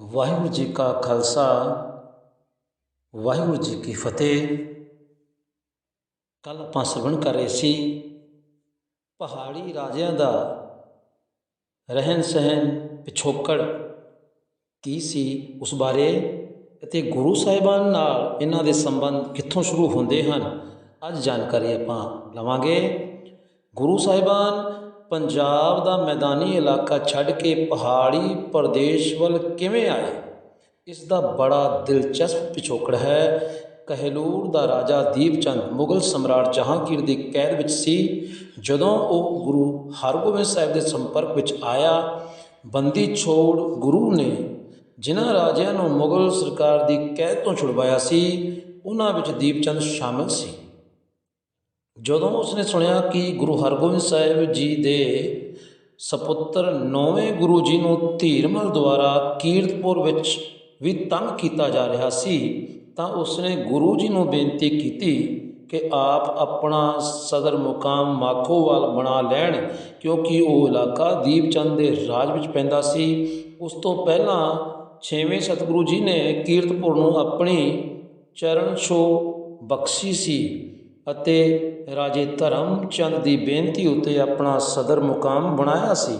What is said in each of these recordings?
ਵਾਹਿਗੁਰੂ ਜੀ ਕਾ ਖਾਲਸਾ, ਵਾਹਿਗੁਰੂ ਜੀ ਕੀ ਫਤਿਹ। ਕੱਲ ਆਪਾਂ ਸਰਵਣ ਕਰ ਰਹੇ ਸੀ ਪਹਾੜੀ ਰਾਜਿਆਂ ਦਾ ਰਹਿਣ ਸਹਿਣ ਪਿਛੋਕੜ ਕੀ ਸੀ ਉਸ ਬਾਰੇ ਅਤੇ ਗੁਰੂ ਸਾਹਿਬਾਨ ਨਾਲ ਇਹਨਾਂ ਦੇ ਸੰਬੰਧ ਕਿੱਥੋਂ ਸ਼ੁਰੂ ਹੁੰਦੇ ਹਨ, ਅੱਜ ਜਾਣਕਾਰੀ ਆਪਾਂ ਲਵਾਂਗੇ। ਗੁਰੂ ਸਾਹਿਬਾਨ ਪੰਜਾਬ ਦਾ ਮੈਦਾਨੀ ਇਲਾਕਾ ਛੱਡ ਕੇ ਪਹਾੜੀ ਪ੍ਰਦੇਸ਼ ਵੱਲ ਕਿਵੇਂ ਆਏ? ਇਸ ਦਾ ਬੜਾ ਦਿਲਚਸਪ ਪਿਛੋਕੜ ਹੈ। ਕਹਿਲੂਰ ਦਾ ਰਾਜਾ ਦੀਪਚੰਦ ਮੁਗਲ ਸਮਰਾਟ ਜਹਾਂਗੀਰ ਦੀ ਕੈਦ ਵਿੱਚ ਸੀ। ਜਦੋਂ ਉਹ ਗੁਰੂ ਹਰਗੋਬਿੰਦ ਸਾਹਿਬ ਦੇ ਸੰਪਰਕ ਵਿੱਚ ਆਇਆ, ਬੰਦੀ ਛੋੜ ਗੁਰੂ ਨੇ ਜਿਨ੍ਹਾਂ ਰਾਜਿਆਂ ਨੂੰ ਮੁਗਲ ਸਰਕਾਰ ਦੀ ਕੈਦ ਤੋਂ ਛੁਡਵਾਇਆ ਸੀ, ਉਹਨਾਂ ਵਿੱਚ ਦੀਪਚੰਦ ਸ਼ਾਮਲ ਸੀ। ਜਦੋਂ ਉਸਨੇ ਸੁਣਿਆ ਕਿ ਗੁਰੂ ਹਰਗੋਬਿੰਦ ਸਾਹਿਬ ਜੀ ਦੇ ਸਪੁੱਤਰ ਨੌਵੇਂ ਗੁਰੂ ਜੀ ਨੂੰ ਧੀਰਮਲ ਦੁਆਰਾ ਕੀਰਤਪੁਰ ਵਿੱਚ ਵੀ ਤੰਗ ਕੀਤਾ ਜਾ ਰਿਹਾ ਸੀ, ਤਾਂ ਉਸਨੇ ਗੁਰੂ ਜੀ ਨੂੰ ਬੇਨਤੀ ਕੀਤੀ ਕਿ ਆਪ ਆਪਣਾ ਸਦਰ ਮੁਕਾਮ ਮਾਖੋਵਾਲ ਬਣਾ ਲੈਣ, ਕਿਉਂਕਿ ਉਹ ਇਲਾਕਾ ਦੀਪਚੰਦ ਦੇ ਰਾਜ ਵਿੱਚ ਪੈਂਦਾ ਸੀ। ਉਸ ਤੋਂ ਪਹਿਲਾਂ ਛੇਵੇਂ ਸਤਿਗੁਰੂ ਜੀ ਨੇ ਕੀਰਤਪੁਰ ਨੂੰ ਆਪਣੀ ਚਰਨ ਛੋਹ ਬਖਸ਼ੀ ਸੀ। ਅਤੇ ਰਾਜੇ ਧਰਮਚੰਦ ਦੀ ਬੇਨਤੀ ਉੱਤੇ ਆਪਣਾ ਸਦਰ ਮੁਕਾਮ ਬਣਾਇਆ ਸੀ।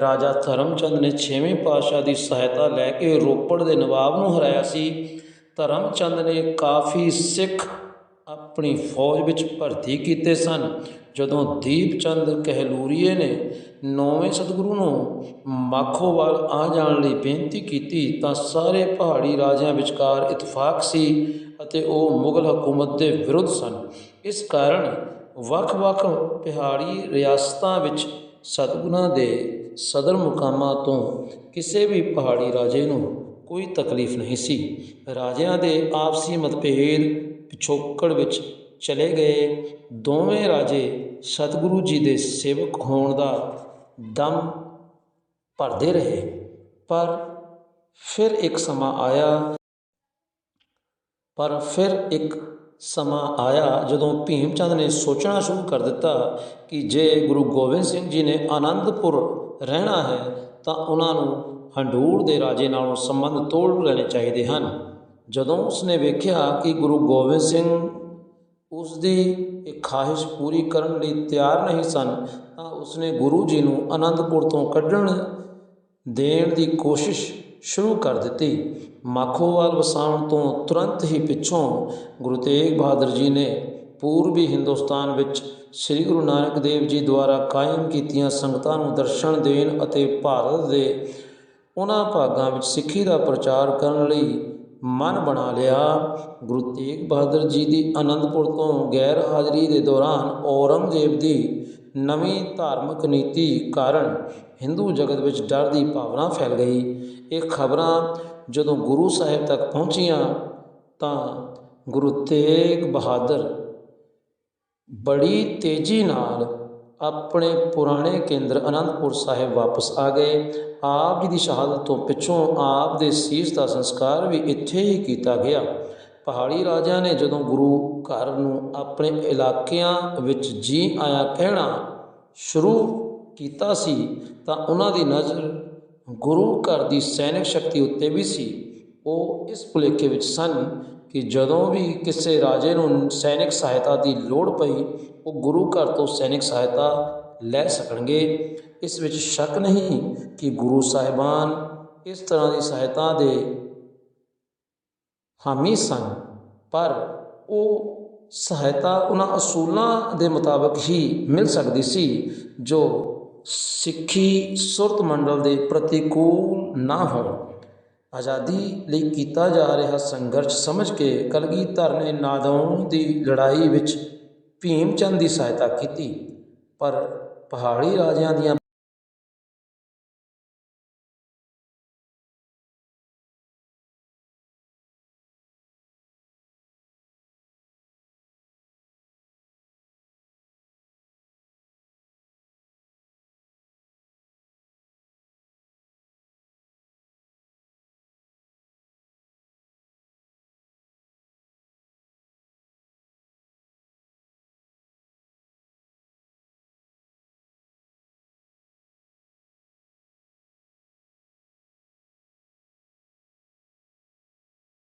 ਰਾਜਾ ਧਰਮਚੰਦ ਨੇ ਛੇਵੇਂ ਪਾਤਸ਼ਾਹ ਦੀ ਸਹਾਇਤਾ ਲੈ ਕੇ ਰੋਪੜ ਦੇ ਨਵਾਬ ਨੂੰ ਹਰਾਇਆ ਸੀ। ਧਰਮਚੰਦ ਨੇ ਕਾਫੀ ਸਿੱਖ ਆਪਣੀ ਫੌਜ ਵਿੱਚ ਭਰਤੀ ਕੀਤੇ ਸਨ। ਜਦੋਂ ਦੀਪਚੰਦ ਕਹਿਲੂਰੀਏ ਨੇ ਨੌਵੇਂ ਸਤਿਗੁਰੂ ਨੂੰ ਮਾਖੋਵਾਲ ਆ ਜਾਣ ਲਈ ਬੇਨਤੀ ਕੀਤੀ, ਤਾਂ ਸਾਰੇ ਪਹਾੜੀ ਰਾਜਿਆਂ ਵਿਚਕਾਰ ਇਤਫਾਕ ਸੀ ਅਤੇ ਉਹ ਮੁਗਲ ਹਕੂਮਤ ਦੇ ਵਿਰੁੱਧ ਸਨ। ਇਸ ਕਾਰਨ ਵੱਖ-ਵੱਖ ਪਹਾੜੀ ਰਿਆਸਤਾਂ ਵਿੱਚ ਸਤਿਗੁਰਾਂ ਦੇ ਸਦਰ ਮੁਕਾਮਾਂ ਤੋਂ ਕਿਸੇ ਵੀ ਪਹਾੜੀ ਰਾਜੇ ਨੂੰ ਕੋਈ ਤਕਲੀਫ ਨਹੀਂ ਸੀ। ਰਾਜਿਆਂ ਦੇ ਆਪਸੀ ਮਤਭੇਦ ਪਿਛੋਕੜ ਵਿੱਚ ਚਲੇ ਗਏ। ਦੋਵੇਂ ਰਾਜੇ ਸਤਿਗੁਰੂ ਜੀ ਦੇ ਸੇਵਕ ਹੋਣ ਦਾ ਦਮ ਭਰਦੇ ਰਹੇ। ਪਰ ਫਿਰ ਇੱਕ ਸਮਾਂ ਆਇਆ। ਪਰ ਫਿਰ ਇੱਕ ਸਮਾਂ ਆਇਆ ਜਦੋਂ ਭੀਮ ਚੰਦ ਨੇ ਸੋਚਣਾ ਸ਼ੁਰੂ ਕਰ ਦਿੱਤਾ ਕਿ ਜੇ ਗੁਰੂ ਗੋਬਿੰਦ ਸਿੰਘ ਜੀ ਨੇ ਆਨੰਦਪੁਰ ਰਹਿਣਾ ਹੈ ਤਾਂ ਉਹਨਾਂ ਨੂੰ ਹੰਡੂਰ ਦੇ ਰਾਜੇ ਨਾਲੋਂ ਸੰਬੰਧ ਤੋੜ ਲੈਣੇ ਚਾਹੀਦੇ ਹਨ। ਜਦੋਂ ਉਸਨੇ ਵੇਖਿਆ ਕਿ ਗੁਰੂ ਗੋਬਿੰਦ ਸਿੰਘ ਉਸ ਦੀ ਇਹ ਖਾਹਿਸ਼ ਪੂਰੀ ਕਰਨ ਲਈ ਤਿਆਰ ਨਹੀਂ ਸਨ, ਤਾਂ ਉਸਨੇ ਗੁਰੂ ਜੀ ਨੂੰ ਆਨੰਦਪੁਰ ਤੋਂ ਕੱਢਣ ਦੇਣ ਦੀ ਕੋਸ਼ਿਸ਼ ਸ਼ੁਰੂ ਕਰ ਦਿੱਤੀ। ਮਾਖੋਵਾਲ ਵਸਾਉਣ ਤੋਂ ਤੁਰੰਤ ਹੀ ਪਿੱਛੋਂ ਗੁਰੂ ਤੇਗ ਬਹਾਦਰ ਜੀ ਨੇ ਪੂਰਬੀ ਹਿੰਦੁਸਤਾਨ ਵਿੱਚ ਸ੍ਰੀ ਗੁਰੂ ਨਾਨਕ ਦੇਵ ਜੀ ਦੁਆਰਾ ਕਾਇਮ ਕੀਤੀਆਂ ਸੰਗਤਾਂ ਨੂੰ ਦਰਸ਼ਨ ਦੇਣ ਅਤੇ ਭਾਰਤ ਦੇ ਉਹਨਾਂ ਭਾਗਾਂ ਵਿੱਚ ਸਿੱਖੀ ਦਾ ਪ੍ਰਚਾਰ ਕਰਨ ਲਈ ਮਨ ਬਣਾ ਲਿਆ। ਗੁਰੂ ਤੇਗ ਬਹਾਦਰ ਜੀ ਦੀ ਆਨੰਦਪੁਰ ਤੋਂ ਗੈਰ ਹਾਜ਼ਰੀ ਦੇ ਦੌਰਾਨ ਔਰੰਗਜ਼ੇਬ ਦੀ ਨਵੀਂ ਧਾਰਮਿਕ ਨੀਤੀ ਕਾਰਨ ਹਿੰਦੂ ਜਗਤ ਵਿੱਚ ਡਰ ਦੀ ਭਾਵਨਾ ਫੈਲ ਗਈ। ਇਹ ਖਬਰਾਂ ਜਦੋਂ ਗੁਰੂ ਸਾਹਿਬ ਤੱਕ ਪਹੁੰਚੀਆਂ ਤਾਂ ਗੁਰੂ ਤੇਗ ਬਹਾਦਰ ਬੜੀ ਤੇਜ਼ੀ ਨਾਲ ਆਪਣੇ ਪੁਰਾਣੇ ਕੇਂਦਰ ਅਨੰਦਪੁਰ ਸਾਹਿਬ ਵਾਪਸ ਆ ਗਏ। ਆਪ ਜੀ ਦੀ ਸ਼ਹਾਦਤ ਤੋਂ ਪਿੱਛੋਂ ਆਪ ਦੇ ਸੀਸ ਦਾ ਸੰਸਕਾਰ ਵੀ ਇੱਥੇ ਹੀ ਕੀਤਾ ਗਿਆ। ਪਹਾੜੀ ਰਾਜਿਆਂ ਨੇ ਜਦੋਂ ਗੁਰੂ ਘਰ ਨੂੰ ਆਪਣੇ ਇਲਾਕਿਆਂ ਵਿੱਚ ਜੀ ਆਇਆ ਕਹਿਣਾ ਸ਼ੁਰੂ ਕੀਤਾ ਸੀ, ਤਾਂ ਉਹਨਾਂ ਦੀ ਨਜ਼ਰ ਗੁਰੂ ਘਰ ਦੀ ਸੈਨਿਕ ਸ਼ਕਤੀ ਉੱਤੇ ਵੀ ਸੀ। ਉਹ ਇਸ ਭੁਲੇਖੇ ਵਿੱਚ ਸਨ ਕਿ ਜਦੋਂ ਵੀ ਕਿਸੇ ਰਾਜੇ ਨੂੰ ਸੈਨਿਕ ਸਹਾਇਤਾ ਦੀ ਲੋੜ ਪਈ, ਉਹ ਗੁਰੂ ਘਰ ਤੋਂ ਸੈਨਿਕ ਸਹਾਇਤਾ ਲੈ ਸਕਣਗੇ। ਇਸ ਵਿੱਚ ਸ਼ੱਕ ਨਹੀਂ ਕਿ ਗੁਰੂ ਸਾਹਿਬਾਨ ਇਸ ਤਰ੍ਹਾਂ ਦੀ ਸਹਾਇਤਾ ਦੇ ਹਾਮੀ ਸਨ, ਪਰ ਉਹ ਸਹਾਇਤਾ ਉਹਨਾਂ ਅਸੂਲਾਂ ਦੇ ਮੁਤਾਬਕ ਹੀ ਮਿਲ ਸਕਦੀ ਸੀ, ਜੋ ਸਿੱਖੀ ਸੁਰਤ ਮੰਡਲ ਦੇ ਪ੍ਰਤੀਕੂਲ ਨਾ ਹੋਣ। ਆਜ਼ਾਦੀ ਲਈ ਕੀਤਾ ਜਾ ਰਿਹਾ ਸੰਘਰਸ਼ ਸਮਝ ਕੇ ਕਲਗੀਧਰ ਨੇ ਨਾਦੌਨ ਦੀ ਲੜਾਈ ਵਿੱਚ ਭੀਮ ਚੰਦ ਦੀ ਸਹਾਇਤਾ ਕੀਤੀ, ਪਰ ਪਹਾੜੀ ਰਾਜਿਆਂ ਦੀਆਂ